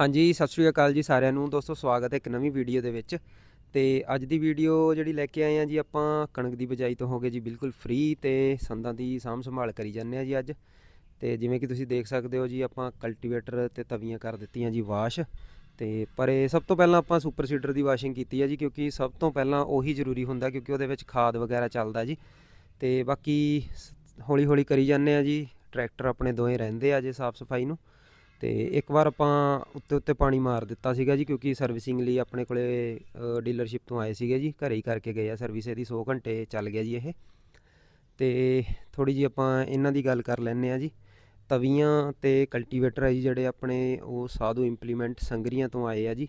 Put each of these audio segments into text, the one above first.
ਹਾਂਜੀ, ਸਤਿ ਸ਼੍ਰੀ ਅਕਾਲ ਜੀ ਸਾਰਿਆਂ ਨੂੰ। ਦੋਸਤੋ, ਸਵਾਗਤ ਹੈ ਇੱਕ ਨਵੀਂ ਵੀਡੀਓ ਦੇ ਵਿੱਚ। ਤੇ ਅੱਜ ਦੀ ਵੀਡੀਓ ਜਿਹੜੀ ਲੈ ਕੇ ਆਏ ਆ ਜੀ, ਆਪਾਂ ਕਣਕ ਦੀ ਬਿਜਾਈ ਤੋਂ ਹੋ ਗਏ ਜੀ, ਬਿਲਕੁਲ ਫ੍ਰੀ ਤੇ ਸੰਦਾਂ ਦੀ ਸਾਂਭ ਸੰਭਾਲ ਕਰੀ ਜਾਂਦੇ ਆ ਜੀ ਅੱਜ। ਤੇ ਜਿਵੇਂ ਕਿ ਤੁਸੀਂ ਦੇਖ ਸਕਦੇ ਹੋ ਜੀ, ਆਪਾਂ ਕਲਟੀਵੇਟਰ ਤੇ ਤਵੀਆਂ ਕਰ ਦਿੱਤੀਆਂ ਜੀ ਵਾਸ਼। ਤੇ ਪਰ ਇਹ ਸਭ ਤੋਂ ਪਹਿਲਾਂ ਆਪਾਂ ਸੁਪਰ ਸੀਡਰ ਦੀ ਵਾਸ਼ਿੰਗ ਕੀਤੀ ਹੈ ਜੀ, ਕਿਉਂਕਿ ਸਭ ਤੋਂ ਪਹਿਲਾਂ ਉਹੀ ਜ਼ਰੂਰੀ ਹੁੰਦਾ, ਕਿਉਂਕਿ ਉਹਦੇ ਵਿੱਚ ਖਾਦ ਵਗੈਰਾ ਚੱਲਦਾ ਜੀ। ਤੇ ਬਾਕੀ ਹੌਲੀ ਹੌਲੀ ਕਰੀ ਜਾਂਦੇ ਆ ਜੀ, ਟਰੈਕਟਰ ਆਪਣੇ ਦੋਵੇਂ ਰਹਿੰਦੇ ਆ ਜੇ ਸਾਫ਼ ਸਫ਼ਾਈ ਨੂੰ। ਤੇ ਇੱਕ ਵਾਰ ਆਪਾਂ ਉੱਤੇ ਉੱਤੇ ਪਾਣੀ ਮਾਰ ਦਿੱਤਾ ਸੀਗਾ ਜੀ, ਕਿਉਂਕਿ ਸਰਵਿਸਿੰਗ ਲਈ ਆਪਣੇ ਕੋਲੇ ਡੀਲਰਸ਼ਿਪ ਤੋਂ ਆਏ ਸੀਗੇ ਜੀ, ਘਰੇ ਹੀ ਕਰਕੇ ਗਏ ਆ ਸਰਵਿਸ ਇਹਦੀ 100 ਘੰਟੇ ਚੱਲ ਗਿਆ ਜੀ ਇਹ। ਤੇ ਥੋੜੀ ਜੀ ਆਪਾਂ ਇਹਨਾਂ ਦੀ ਗੱਲ ਕਰ ਲੈਂਦੇ ਆ ਜੀ। ਤਵੀਆਂ ਤੇ ਕਲਟੀਵੇਟਰ ਆ ਜੀ, ਜਿਹੜੇ ਆਪਣੇ ਉਹ ਸਾਧੂ ਇੰਪਲੀਮੈਂਟ ਸੰਗਰੀਆਂ ਤੋਂ ਆਏ ਆ ਜੀ।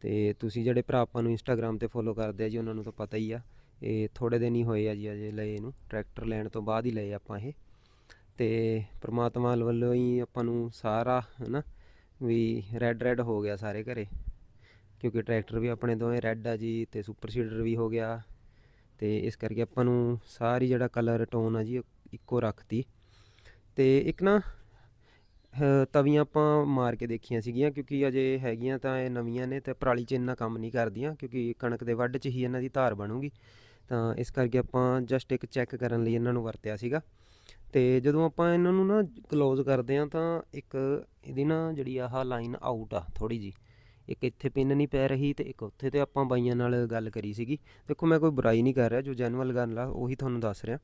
ਤੇ ਤੁਸੀਂ ਜਿਹੜੇ ਭਰਾ ਆਪਾਂ ਨੂੰ ਇੰਸਟਾਗ੍ਰam ਤੇ ਫੋਲੋ ਕਰਦੇ ਆ ਜੀ, ਉਹਨਾਂ ਨੂੰ ਤਾਂ ਪਤਾ ਹੀ ਆ। ਇਹ ਥੋੜੇ ਦਿਨ ਹੀ ਹੋਏ ਆ ਜੀ, ਅਜੇ ਲਏ ਇਹਨੂੰ ਟਰੈਕਟਰ ਲੈਣ ਤੋਂ ਬਾਅਦ ਹੀ ਲਏ ਆਪਾਂ ਇਹ। ਤੇ ਪ੍ਰਮਾਤਮਾ ਵੱਲੋਂ ਹੀ ਆਪਾਂ ਨੂੰ ਸਾਰਾ, ਹਨਾ, ਵੀ ਰੈੱਡ ਰੈੱਡ ਹੋ ਗਿਆ ਸਾਰੇ ਘਰੇ। ਕਿਉਂਕਿ ਟਰੈਕਟਰ ਵੀ ਆਪਣੇ ਦੋਵੇਂ ਰੈੱਡ ਆ ਜੀ ਤੇ ਸੁਪਰ ਸੀਡਰ ਵੀ ਹੋ ਗਿਆ। ਤੇ ਇਸ ਕਰਕੇ ਆਪਾਂ ਨੂੰ ਸਾਰੀ ਜਿਹੜਾ ਕਲਰ ਟੋਨ ਆ ਜੀ, ਉਹ ਇੱਕੋ ਰੱਖਤੀ। ਤੇ ਇੱਕ ਨਾ ਤਵੀਆਂ ਆਪਾਂ ਮਾਰ ਕੇ ਦੇਖੀਆਂ ਸੀਗੀਆਂ, ਕਿਉਂਕਿ ਅਜੇ ਹੈਗੀਆਂ ਤਾਂ ਇਹ ਨਵੀਆਂ ਨੇ ਤੇ ਪਰਾਲੀ 'ਚ ਇੰਨਾ ਕੰਮ ਨਹੀਂ ਕਰਦੀਆਂ, ਕਿਉਂਕਿ ਕਣਕ ਦੇ ਵੱਢ 'ਚ ਹੀ ਇਹਨਾਂ ਦੀ ਧਾਰ ਬਣੂਗੀ। ਤਾਂ ਇਸ ਕਰਕੇ ਆਪਾਂ ਜਸਟ ਇੱਕ ਚੈੱਕ ਕਰਨ ਲਈ ਇਹਨਾਂ ਨੂੰ ਵਰਤਿਆ ਸੀਗਾ। ਤੇ ਜਦੋਂ ਆਪਾਂ ਇਹਨਾਂ ਨੂੰ ਨਾ ਕਲੋਜ਼ ਕਰਦੇ ਆ ਤਾਂ ਇੱਕ ਇਹਦੀ ਨਾ ਜਿਹੜੀ ਆਹ ਲਾਈਨ ਆਊਟ ਆ ਥੋੜੀ ਜੀ ਇੱਕ ਇੱਥੇ ਪਿੰਨ ਨਹੀਂ ਪੈ ਰਹੀ ਤੇ ਇੱਕ ਉੱਥੇ ਤੇ ਆਪਾਂ ਬਾਈਆਂ ਨਾਲ ਗੱਲ ਕਰੀ ਸੀਗੀ। ਦੇਖੋ ਮੈਂ ਕੋਈ ਬੁਰਾਈ ਨਹੀਂ ਕਰ ਰਿਹਾ, ਜੋ ਜੈਨੂਅਲ ਗੱਲ ਆ ਉਹੀ ਤੁਹਾਨੂੰ ਦੱਸ ਰਿਹਾ।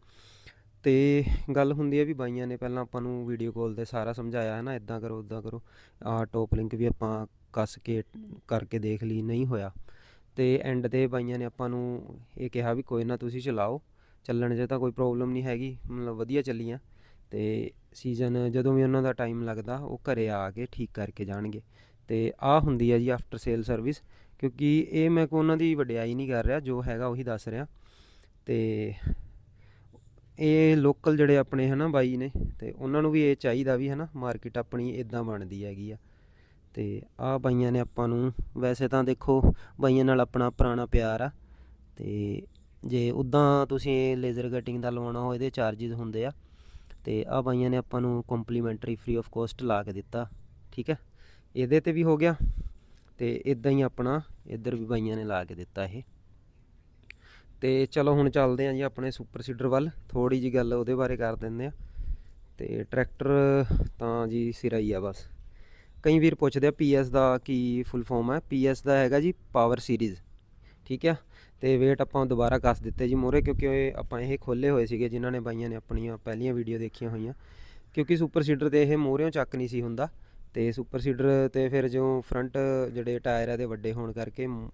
ਤੇ ਗੱਲ ਹੁੰਦੀ ਹੈ ਵੀ ਬਾਈਆਂ ਨੇ ਪਹਿਲਾਂ ਆਪਾਂ ਨੂੰ ਵੀਡੀਓ ਕਾਲ ਤੇ ਸਾਰਾ ਸਮਝਾਇਆ ਹੈ ਨਾ ਇਦਾਂ ਕਰੋ ਉਦਾਂ ਕਰੋ ਆ ਟੋਪ ਲਿੰਕ ਵੀ ਆਪਾਂ ਕੱਸ ਕੇ, ਕਰਕੇ ਦੇਖ ਲਈ, ਨਹੀਂ ਹੋਇਆ। ਤੇ ਐਂਡ ਤੇ ਬਾਈਆਂ ਨੇ ਆਪਾਂ ਨੂੰ ਇਹ ਕਿਹਾ ਵੀ ਕੋਈ ਨਾ ਤੁਸੀਂ ਚਲਾਓ। ਚੱਲਣ 'ਚ ਤਾਂ ਕੋਈ ਪ੍ਰੋਬਲਮ ਨਹੀਂ ਹੈਗੀ, ਮਤਲਬ ਵਧੀਆ ਚੱਲੀਆਂ। ਤੇ ਸੀਜ਼ਨ ਜਦੋਂ ਵੀ ਉਹਨਾਂ ਦਾ ਟਾਈਮ ਲੱਗਦਾ, ਉਹ ਘਰੇ ਆ ਕੇ ਠੀਕ ਕਰਕੇ ਜਾਣਗੇ। ਤੇ ਆਹ ਹੁੰਦੀ ਹੈ ਜੀ ਆਫਟਰ ਸੇਲ ਸਰਵਿਸ ਕਿਉਂਕਿ ਇਹ ਮੈਂ ਕੋ ਉਹਨਾਂ ਦੀ ਵਡਿਆਈ ਨਹੀਂ ਕਰ ਰਿਹਾ, ਜੋ ਹੈਗਾ ਉਹੀ ਦੱਸ ਰਿਹਾ। ਤੇ ਇਹ ਲੋਕਲ ਜਿਹੜੇ ਆਪਣੇ ਹਨਾ ਬਾਈ ਨੇ, ਤੇ ਉਹਨਾਂ ਨੂੰ ਵੀ ਇਹ ਚਾਹੀਦਾ ਵੀ ਹਨਾ ਮਾਰਕੀਟ ਆਪਣੀ ਇਦਾਂ ਬਣਦੀ ਹੈਗੀ ਆ। ਤੇ ਆਹ ਬਾਈਆਂ ਨੇ ਆਪਾਂ ਨੂੰ, ਵੈਸੇ ਤਾਂ ਦੇਖੋ ਬਾਈਆਂ ਨਾਲ ਆਪਣਾ ਪੁਰਾਣਾ ਪਿਆਰ ਆ। ਤੇ ਜੇ ਉਦਾਂ ਤੁਸੀਂ ਲੇਜ਼ਰ ਕਟਿੰਗ ਦਾ ਲਵਾਉਣਾ ਹੋ ਇਹਦੇ ਚਾਰजेस ਹੁੰਦੇ ਆ, ਤੇ ਆ ਬਾਈਆਂ ਨੇ ਆਪਾਂ ਨੂੰ ਕੰਪਲੀਮੈਂਟਰੀ ਫ੍ਰੀ ਆਫ ਕੋਸਟ ਲਾ ਕੇ ਦਿੱਤਾ, ਠੀਕ ਹੈ? ਇਹਦੇ ਤੇ ਵੀ ਹੋ ਗਿਆ, ਤੇ ਇਦਾਂ ਹੀ ਆਪਣਾ ਇੱਧਰ ਵੀ ਬਾਈਆਂ ਨੇ ਲਾ ਕੇ ਦਿੱਤਾ ਇਹ। ਤੇ ਚਲੋ ਹੁਣ ਚੱਲਦੇ ਆਂ ਜੀ ਆਪਣੇ ਸੁਪਰ ਸੀਡਰ ਵੱਲ ਥੋੜੀ ਜੀ ਗੱਲ ਉਹਦੇ ਬਾਰੇ ਕਰ ਦਿੰਦੇ ਆ ਤੇ ਟਰੈਕਟਰ ਤਾਂ ਜੀ ਸਿਰਾ ਹੀ ਆ ਬਸ। ਕਈ ਵੀਰ ਪੁੱਛਦੇ ਆ ਪੀਐਸ ਦਾ ਕੀ ਫੁੱਲ ਫਾਰਮ ਹੈ ਪੀਐਸ ਦਾ ਹੈਗਾ ਜੀ ਪਾਵਰ ਸੀਰੀਜ਼ ਠੀਕ ਆ? ਤੇ ਵੇਟ ਆਪਾਂ ਦੁਬਾਰਾ ਕੱਸ ਦਿੱਤੇ ਜੀ ਮੋਰੇ, ਕਿਉਂਕਿ ਇਹ ਆਪਾਂ ਇਹ ਖੋਲੇ ਹੋਏ ਸੀਗੇ ਜਿਨ੍ਹਾਂ ਨੇ ਬਾਈਆਂ ਨੇ ਆਪਣੀਆਂ ਪਹਿਲੀਆਂ ਵੀਡੀਓ ਦੇਖੀਆਂ ਹੋਈਆਂ। ਕਿਉਂਕਿ ਸੁਪਰ ਸੀਡਰ ਤੇ ਇਹ ਮੋਰਿਓਂ ਚੱਕ ਨਹੀਂ ਸੀ ਹੁੰਦਾ। ਤੇ ਸੁਪਰ ਸੀਡਰ ਤੇ ਫਿਰ ਜੋ ਫਰੰਟ ਜਿਹੜੇ ਟਾਇਰ ਇਹਦੇ ਵੱਡੇ ਹੋਣ ਕਰਕੇ ਮ-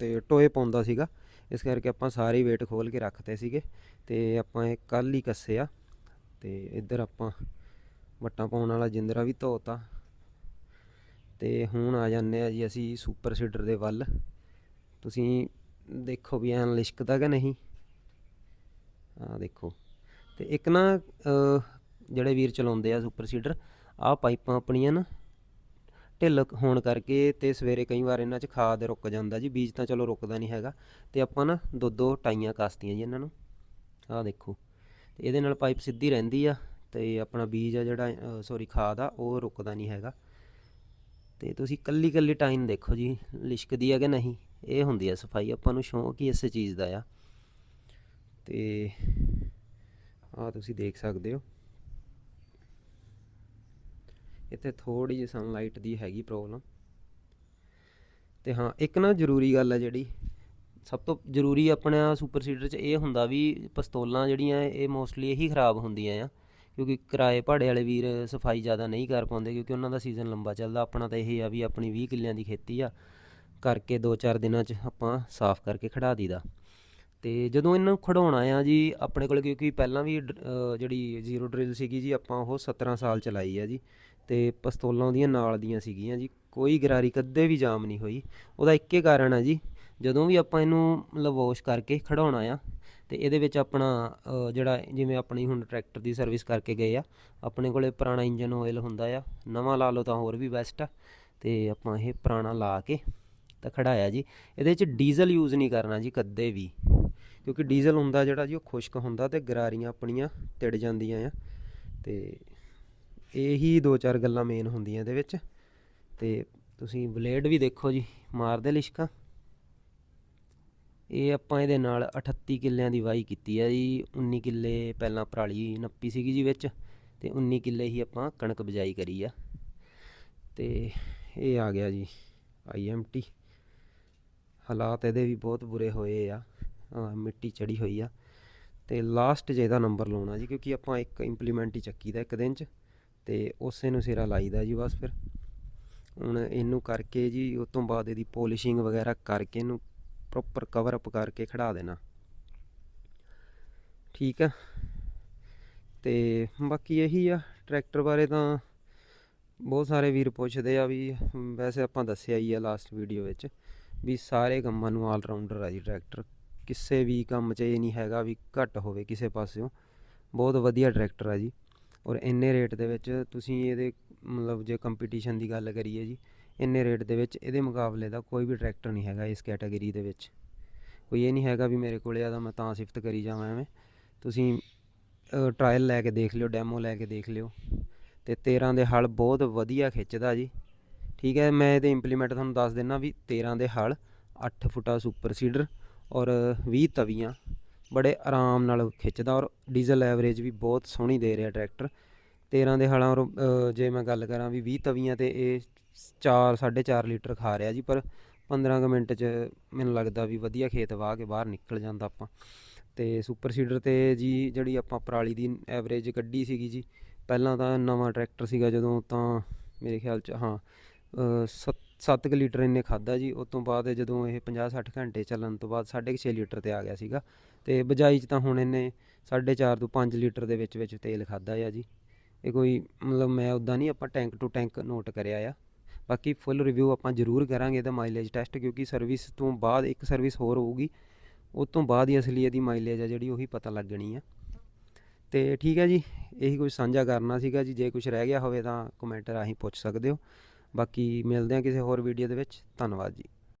ਤੇ ਟੋਏ ਪਾਉਂਦਾ ਸੀਗਾ। ਇਸ ਕਰਕੇ ਆਪਾਂ ਸਾਰੇ ਵੇਟ ਖੋਲ ਕੇ ਰੱਖਤੇ ਸੀਗੇ। ਤੇ ਆਪਾਂ ਇਹ ਕੱਲ ਹੀ ਕੱਸੇ ਆ। ਤੇ ਇੱਧਰ ਆਪਾਂ ਵੱਟਾਂ ਪਾਉਣ ਵਾਲਾ ਜਿੰਦਰਾ ਵੀ ਧੋਤਾ। ਤੇ ਹੁਣ ਆ ਜਾਂਦੇ ਆ ਜੀ ਅਸੀਂ ਸੁਪਰ ਸੀਡਰ ਦੇ ਵੱਲ। ਤੁਸੀਂ ਦੇਖੋ ਵੀ ਐਨ ਲਿਸ਼ਕਦਾ ਕਿ ਨਹੀਂ? ਆ ਦੇਖੋ। ਤੇ ਇੱਕ ਨਾ ਜਿਹੜੇ ਵੀਰ ਚਲਾਉਂਦੇ ਆ ਸੁਪਰ ਸੀਡਰ ਆ ਪਾਈਪਾਂ ਆਪਣੀਆਂ ਨਾ ਢਿੱਲ ਹੋਣ ਕਰਕੇ ਤੇ ਸਵੇਰੇ ਕਈ ਵਾਰ ਇਹਨਾਂ 'ਚ ਖਾਦ ਰੁਕ ਜਾਂਦਾ ਜੀ, ਬੀਜ ਤਾਂ ਚਲੋ ਰੁਕਦਾ ਨਹੀਂ ਹੈਗਾ। ਤੇ ਆਪਾਂ ਨਾ ਦੋ ਦੋ ਟਾਈਆਂ ਕਸਤੀਆਂ ਜੀ ਇਹਨਾਂ ਨੂੰ। ਆਹ ਦੇਖੋ। ਤੇ ਇਹਦੇ ਨਾਲ ਪਾਈਪ ਸਿੱਧੀ ਰਹਿੰਦੀ ਆ ਤੇ ਆਪਣਾ ਬੀਜ ਆ ਜਿਹੜਾ ਸੌਰੀ ਖਾਦ ਆ, ਉਹ ਰੁਕਦਾ ਨਹੀਂ ਹੈਗਾ। ਤੇ ਤੁਸੀਂ ਕੱਲੀ ਕੱਲੀ ਟਾਈਮ ਦੇਖੋ ਜੀ ਲਿਸ਼ਕਦੀ ਆ ਕਿ ਨਹੀਂ? ਇਹ ਹੁੰਦੀ ਹੈ ਸਫ਼ਾਈ, ਆਪਾਂ ਨੂੰ ਸ਼ੌਂਕ ਹੀ ਇਸੇ ਚੀਜ਼ ਦਾ ਆ। ਤੇ ਆ ਤੁਸੀਂ ਦੇਖ ਸਕਦੇ ਹੋ। ਇੱਥੇ ਥੋੜੀ ਜਿਹੀ ਸਨਲਾਈਟ ਦੀ ਹੈਗੀ ਪ੍ਰੋਬਲਮ ਤੇ ਹਾਂ, ਇੱਕ ਨਾ ਜ਼ਰੂਰੀ ਗੱਲ ਹੈ ਜਿਹੜੀ, ਸਭ ਤੋਂ ਜ਼ਰੂਰੀ ਆਪਣਾ ਸੁਪਰ ਸੀਡਰ 'ਚ ਇਹ ਹੁੰਦਾ ਵੀ ਪਿਸਤੌਲਾਂ ਜਿਹੜੀਆਂ ਇਹ ਮੋਸਟਲੀ ਇਹੀ ਖਰਾਬ ਹੁੰਦੀਆਂ ਆ। ਕਿਉਂਕਿ ਕਿਰਾਏ ਭਾੜੇ ਵਾਲੇ ਵੀਰ ਸਫ਼ਾਈ ਜ਼ਿਆਦਾ ਨਹੀਂ ਕਰ ਪਾਉਂਦੇ ਕਿਉਂਕਿ ਉਹਨਾਂ ਦਾ ਸੀਜ਼ਨ ਲੰਬਾ ਚੱਲਦਾ। ਆਪਣਾ ਤਾਂ ਇਹ ਆ ਵੀ ਆਪਣੀ 20 ਕਿੱਲਿਆਂ ਦੀ ਖੇਤੀ ਆ। ਕਰਕੇ 2-4 ਦਿਨਾਂ 'ਚ ਆਪਾਂ ਸਾਫ਼ ਕਰਕੇ ਖੜਾ ਦੀਦਾ। ਤੇ ਜਦੋਂ ਇਹਨਾਂ ਨੂੰ ਖੜਾਉਣਾ ਆ ਜੀ, ਆਪਣੇ ਕੋਲ ਕਿਉਂਕਿ ਪਹਿਲਾਂ ਵੀ ਡ- ਜਿਹੜੀ ਜ਼ੀਰੋ ਡਰਿਲ ਸੀਗੀ ਜੀ, ਆਪਾਂ ਉਹ 17 ਸਾਲ ਚਲਾਈ ਆ ਜੀ ਤੇ ਪਿਸਤੌਲਾਂ ਉਹਦੀਆਂ ਨਾਲ ਦੀਆਂ ਸੀਗੀਆਂ ਜੀ। ਕੋਈ ਗਰਾਰੀ ਕਦੇ ਵੀ ਜਾਮ ਨਹੀਂ ਹੋਈ। ਉਹਦਾ ਇੱਕੇ ਕਾਰਨ ਆ ਜੀ, ਜਦੋਂ ਵੀ ਆਪਾਂ ਇਹਨੂੰ ਮਤਲਬ ਵਾਸ਼ ਕਰਕੇ ਖੜਾਉਣਾ ਆ ਤੇ ਇਹਦੇ ਵਿੱਚ ਆਪਣਾ ਜਿਹੜਾ ਜਿਵੇਂ ਆਪਣੀ ਹੁਣ ਟਰੈਕਟਰ ਦੀ ਸਰਵਿਸ ਕਰਕੇ ਗਏ ਆ, ਆਪਣੇ ਕੋਲੇ ਪੁਰਾਣਾ ਇੰਜਨ ਆਇਲ ਹੁੰਦਾ ਆ, ਨਵਾਂ ਲਾ ਲਓ ਤਾਂ ਹੋਰ ਵੀ ਬੈਸਟ ਆ। ਤੇ ਆਪਾਂ ਇਹ ਪੁਰਾਣਾ ਲਾ ਕੇ ਤਾਂ ਖੜਾਇਆ ਜੀ। ਇਹਦੇ ਵਿੱਚ ਡੀਜ਼ਲ ਯੂਜ਼ ਨਹੀਂ ਕਰਨਾ ਜੀ ਕਦੇ ਵੀ। ਕਿਉਂਕਿ ਡੀਜ਼ਲ ਹੁੰਦਾ ਜਿਹੜਾ ਜੀ ਉਹ ਖੁਸ਼ਕ ਹੁੰਦਾ ਤੇ ਗਰਾਰੀਆਂ ਆਪਣੀਆਂ ਤਿੜ ਜਾਂਦੀਆਂ ਆ। ਤੇ ਇਹੀ ਦੋ ਚਾਰ ਗੱਲਾਂ ਮੇਨ ਹੁੰਦੀਆਂ ਇਹਦੇ ਵਿੱਚ। ਤੇ ਤੁਸੀਂ ਬਲੇਡ ਵੀ ਦੇਖੋ ਜੀ, ਮਾਰਦੇ ਲਿਸ਼ਕਾ। ਇਹ ਆਪਾਂ ਇਹਦੇ ਨਾਲ 38 ਕਿੱਲਿਆਂ ਦੀ ਵਾਹੀ ਕੀਤੀ ਆ ਜੀ। 19 ਕਿੱਲੇ ਪਹਿਲਾਂ ਪਰਾਲੀ ਨੱਪੀ ਸੀਗੀ ਜੀ ਵਿੱਚ ਤੇ 19 ਕਿੱਲੇ ਹੀ ਆਪਾਂ ਕਣਕ ਬਜਾਈ ਕਰੀ ਆ। ਤੇ ਇਹ ਆ ਗਿਆ ਜੀ ਆਈਐਮਟੀ ਹਾਲਾਤ ਇਹਦੇ ਵੀ ਬਹੁਤ ਬੁਰੇ ਹੋਏ ਆ ਮਿੱਟੀ ਚੜੀ ਹੋਈ ਆ। ਤੇ ਲਾਸਟ 'ਚ ਇਹਦਾ ਨੰਬਰ ਲਾਉਣਾ ਜੀ, ਕਿਉਂਕਿ ਆਪਾਂ ਇੱਕ ਇੰਪਲੀਮੈਂਟ ਹੀ ਚੱਕੀ ਦਾ ਇੱਕ ਦਿਨ 'ਚ, ਤੇ ਉਸੇ ਨੂੰ ਸਿਰਾ ਲਾਈਦਾ ਜੀ ਬਸ ਫਿਰ। ਹੁਣ ਇਹਨੂੰ ਕਰਕੇ ਜੀ ਉਸ ਤੋਂ ਬਾਅਦ ਇਹਦੀ ਪੋਲਿਸ਼ਿੰਗ ਵਗੈਰਾ ਕਰਕੇ ਇਹਨੂੰ ਪ੍ਰੋਪਰ ਕਵਰ ਅਪ ਕਰਕੇ ਖੜਾ ਦੇਣਾ। ਠੀਕ ਆ? ਤੇ ਬਾਕੀ ਇਹੀ ਆ ਟਰੈਕਟਰ ਬਾਰੇ ਤਾਂ ਬਹੁਤ ਸਾਰੇ ਵੀਰ ਪੁੱਛਦੇ ਆ ਵੀ, ਵੈਸੇ ਆਪਾਂ ਦੱਸਿਆ ਹੀ ਆ ਲਾਸਟ ਵੀਡੀਓ ਵਿੱਚ। ਵੀ ਸਾਰੇ ਕੰਮਾਂ ਨੂੰ ਆਲ ਰਾਊਂਡਰ ਆ ਜੀ ਟਰੈਕਟਰ ਕਿਸੇ ਵੀ ਕੰਮ 'ਚ ਇਹ ਨਹੀਂ ਹੈਗਾ ਵੀ ਘੱਟ ਹੋਵੇ ਕਿਸੇ ਪਾਸਿਓਂ। ਬਹੁਤ ਵਧੀਆ ਟਰੈਕਟਰ ਆ ਜੀ। ਔਰ ਇੰਨੇ ਰੇਟ ਦੇ ਵਿੱਚ ਤੁਸੀਂ ਇਹਦੇ ਮਤਲਬ ਜੇ ਕੰਪੀਟੀਸ਼ਨ ਦੀ ਗੱਲ ਕਰੀਏ ਜੀ, ਇੰਨੇ ਰੇਟ ਦੇ ਵਿੱਚ ਇਹਦੇ ਮੁਕਾਬਲੇ ਦਾ ਕੋਈ ਵੀ ਟਰੈਕਟਰ ਨਹੀਂ ਹੈਗਾ ਇਸ ਕੈਟਾਗਰੀ ਦੇ ਵਿੱਚ। ਕੋਈ ਇਹ ਨਹੀਂ ਹੈਗਾ ਵੀ ਮੇਰੇ ਕੋਲੇ ਆ ਤਾਂ ਮੈਂ ਤਾਂ ਸਿਫਤ ਕਰੀ ਜਾਵਾਂ ਐਵੇਂ। ਤੁਸੀਂ ਟਰਾਇਲ ਲੈ ਕੇ ਦੇਖ ਲਿਓ ਡੈਮੋ ਲੈ ਕੇ ਦੇਖ ਲਿਓ। ਤੇ 13 ਦੇ ਹਲ ਬਹੁਤ ਵਧੀਆ ਖਿੱਚਦਾ ਜੀ। ਠੀਕ ਹੈ, ਮੈਂ ਇਹਦੇ ਇੰਪਲੀਮੈਂਟ ਤੁਹਾਨੂੰ ਦੱਸ ਦਿੰਨਾ ਵੀ 13 ਦੇ ਹਲ 8 ਫੁੱਟਾ ਸੁਪਰ ਸੀਡਰ ਔਰ 20 ਤਵੀਆਂ, ਬੜੇ ਆਰਾਮ ਨਾਲ ਖਿੱਚਦਾ ਔਰ ਡੀਜ਼ਲ ਐਵਰੇਜ ਵੀ ਬਹੁਤ ਸੋਹਣੀ ਦੇ ਰਿਹਾ ਟਰੈਕਟਰ 13 ਦੇ ਹਲਾਂ ਔਰ ਜੇ ਮੈਂ ਗੱਲ ਕਰਾਂ ਵੀ 20 ਤਵੀਆਂ ਤੇ ਇਹ 4 4.5 ਲੀਟਰ ਖਾ ਰਿਹਾ ਜੀ, ਪਰ 15 ਕੁ ਮਿੰਟ ਚ ਮੈਨੂੰ ਲੱਗਦਾ ਵੀ ਵਧੀਆ ਖੇਤ ਵਾਹ ਕੇ ਬਾਹਰ ਨਿਕਲ ਜਾਂਦਾ ਆਪਾਂ। ਤੇ ਸੁਪਰ ਸੀਡਰ ਤੇ ਜੀ, ਜਿਹੜੀ ਆਪਾਂ ਪਰਾਲੀ ਦੀ ਐਵਰੇਜ ਕੱਢੀ ਸੀਗੀ ਜੀ, ਪਹਿਲਾਂ ਤਾਂ ਨਵਾਂ ਟਰੈਕਟਰ ਸੀਗਾ ਜਦੋਂ ਤਾਂ ਮੇਰੇ ਖਿਆਲ ਚ, ਹਾਂ 7 ਕੁ ਲੀਟਰ ਇਹਨੇ ਖਾਦਾ ਜੀ ਉਸ ਤੋਂ ਬਾਅਦ ਜਦੋਂ ਇਹ 50 60 ਘੰਟੇ ਚੱਲਣ ਤੋਂ ਬਾਅਦ 6.5 ਲੀਟਰ ਤੇ ਆ ਗਿਆ ਸੀਗਾ। ਤੇ ਬਜਾਈ ਚ ਤਾਂ ਹੁਣ ਇਹਨੇ 4.5 ਤੋਂ 5 ਲੀਟਰ ਦੇ ਵਿੱਚ ਵਿੱਚ ਤੇਲ ਖਾਦਾ ਆ ਜੀ। ਇਹ ਕੋਈ ਮਤਲਬ ਮੈਂ ਉਦਾਂ ਨਹੀਂ ਆਪਾਂ ਟੈਂਕ ਟੂ ਟੈਂਕ ਨੋਟ ਕਰਿਆ ਆ। ਬਾਕੀ ਫੁੱਲ ਰਿਵਿਊ ਆਪਾਂ ਜ਼ਰੂਰ ਕਰਾਂਗੇ ਇਹਦਾ ਮਾਈਲੇਜ ਟੈਸਟ ਕਿਉਂਕਿ ਸਰਵਿਸ ਤੋਂ ਬਾਅਦ ਇੱਕ ਸਰਵਿਸ ਹੋਰ ਹੋਊਗੀ। ਉਸ ਤੋਂ ਬਾਅਦ ਹੀ ਅਸਲੀ ਇਹਦੀ ਮਾਈਲੇਜ ਆ ਜਿਹੜੀ, ਉਹੀ ਪਤਾ ਲੱਗਣੀ ਆ। ਤੇ ਠੀਕ ਹੈ ਜੀ, ਇਹੀ ਕੁਝ ਸਾਂਝਾ ਕਰਨਾ ਸੀਗਾ ਜੀ। ਜੇ ਕੁਝ ਰਹਿ ਗਿਆ ਹੋਵੇ ਤਾਂ ਕਮੈਂਟ ਰਾਹੀਂ ਪੁੱਛ ਸਕਦੇ ਹੋ। ਬਾਕੀ ਮਿਲਦੇ ਹਾਂ ਕਿਸੇ ਹੋਰ ਵੀਡੀਓ ਦੇ ਵਿੱਚ। ਧੰਨਵਾਦ ਜੀ।